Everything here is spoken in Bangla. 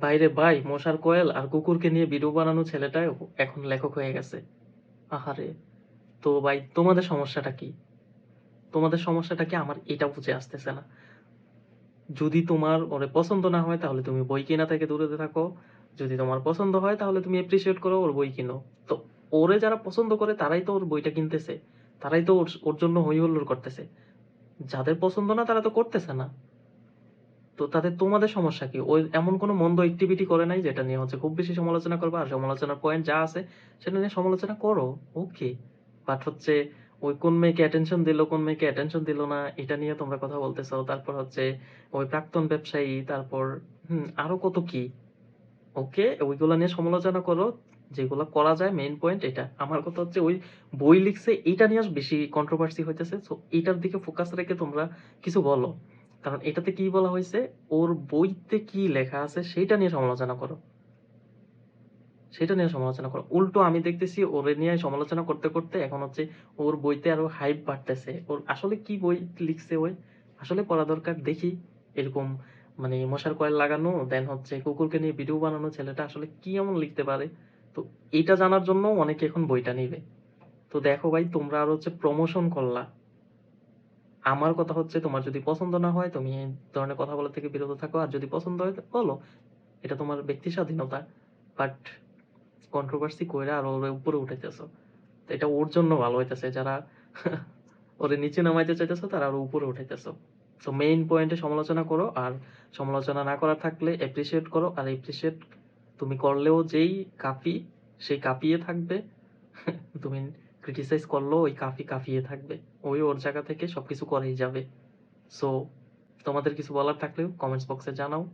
বাইরে ভাই, মশার কয়েল আর কুকুরকে নিয়ে ভিডিও বানানো ছেলেটা এখন লেখক হয়ে গেছে। আহারে, তো ভাই, তোমাদের সমস্যাটা কি? তোমাদের সমস্যাটা কি? আমার এটা বুঝে আসতেছে না। যদি তোমার ওরে পছন্দ না হয়, তাহলে তুমি বই কেনা থেকে দূরে থাকো। যদি তোমার পছন্দ হয়, তাহলে তুমি এপ্রিসিয়েট করো, ওর বই কিনো। তো ওরে যারা পছন্দ করে, তারাই তো ওর বইটা কিনতেছে। তারাই তো ওর ওর জন্য হই হুল্লোড় করতেছে। যাদের পছন্দ না, তারা তো করতেছে না। তো তাদের তোমাদের সমস্যা কি? ওই এমন কোনো মন্দ অ্যাক্টিভিটি করে নাই যেটা নিয়ে হচ্ছে খুব বেশি সমালোচনা করবে? আর সমালোচনার পয়েন্ট যা আছে, সেটা নিয়ে সমালোচনা করো। ওকে বাট হচ্ছে, ওই কোন মেয়েকে অ্যাটেনশন দিল, কোন মেয়েকে অ্যাটেনশন দিল না, এটা নিয়ে তোমরা কথা বলতেছো। তারপর হচ্ছে, ওই প্রাক্তন ব্যবসায়ী, তারপর, হুম, আরও কত কি? ওকে ওইগুলো নিয়ে সমালোচনা করো। যেগুলো করা যায় মেইন পয়েন্ট এটা। আমার কথা হচ্ছে, ওই বই লিখছে, এটা নিয়ে বেশি কন্ট্রোভার্সি হইতেছে। সো এটার দিকে ফোকাস রেখে তোমরা কিছু বলো। কারণ এটাতে কি বলা হয়েছে? ওর বইতে কি লেখা আছে সেটা নিয়ে সমালোচনা করো। সেটা নিয়ে সমালোচনা করো। উল্টো আমি দেখতেছি ওরে নিয়ে সমালোচনা করতে করতে এখন হচ্ছে ওর বইতে আরও হাইপ বাড়তেছে। ওর আসলে কি বই লিখছে ওই? আসলে পড়া দরকার, দেখি। এরকম মানে মশার কয়েল লাগানো দেন হচ্ছে কুকুরকে নিয়ে ভিডিও বানানো, ছেলেটা আসলে কি এমন লিখতে পারে? তো এটা জানার জন্য অনেকে এখন বইটা নিবে। তো দেখো ভাই, তোমরা আর হচ্ছে প্রমোশন করলা। আমার কথা হচ্ছে তোমার যদি পছন্দ না হয়, তুমি এই ধরনের কথা বলা থেকে বিরত থাকো। আর যদি পছন্দ হয় বলো। এটা তোমার ব্যক্তি স্বাধীনতা। বাট কন্ট্রোভার্সি কইরা আর ওর উপরে উঠাইতেছো। এটা ওর জন্য ভালো হইতেছে। যারা ওরে নিচে নামাইতে চাইতেছো, তারা ওর উপরে উঠাইতেছো। তো মেইন পয়েন্টে সমালোচনা করো। আর সমালোচনা না করা থাকলে এপ্রিসিয়েট করো। আর এপ্রিসিয়েট তুমি করলেও যেই কাফি সেই কাঁপিয়ে থাকবে। তুমি ক্রিটিসাইজ করলেও ওই কাফি কাফিয়ে থাকবে। ওই ওর জায়গা থেকে সবকিছু করেই যাবে। সো তোমাদের কিছু বলার থাকলেও কমেন্টস বক্সে জানাও।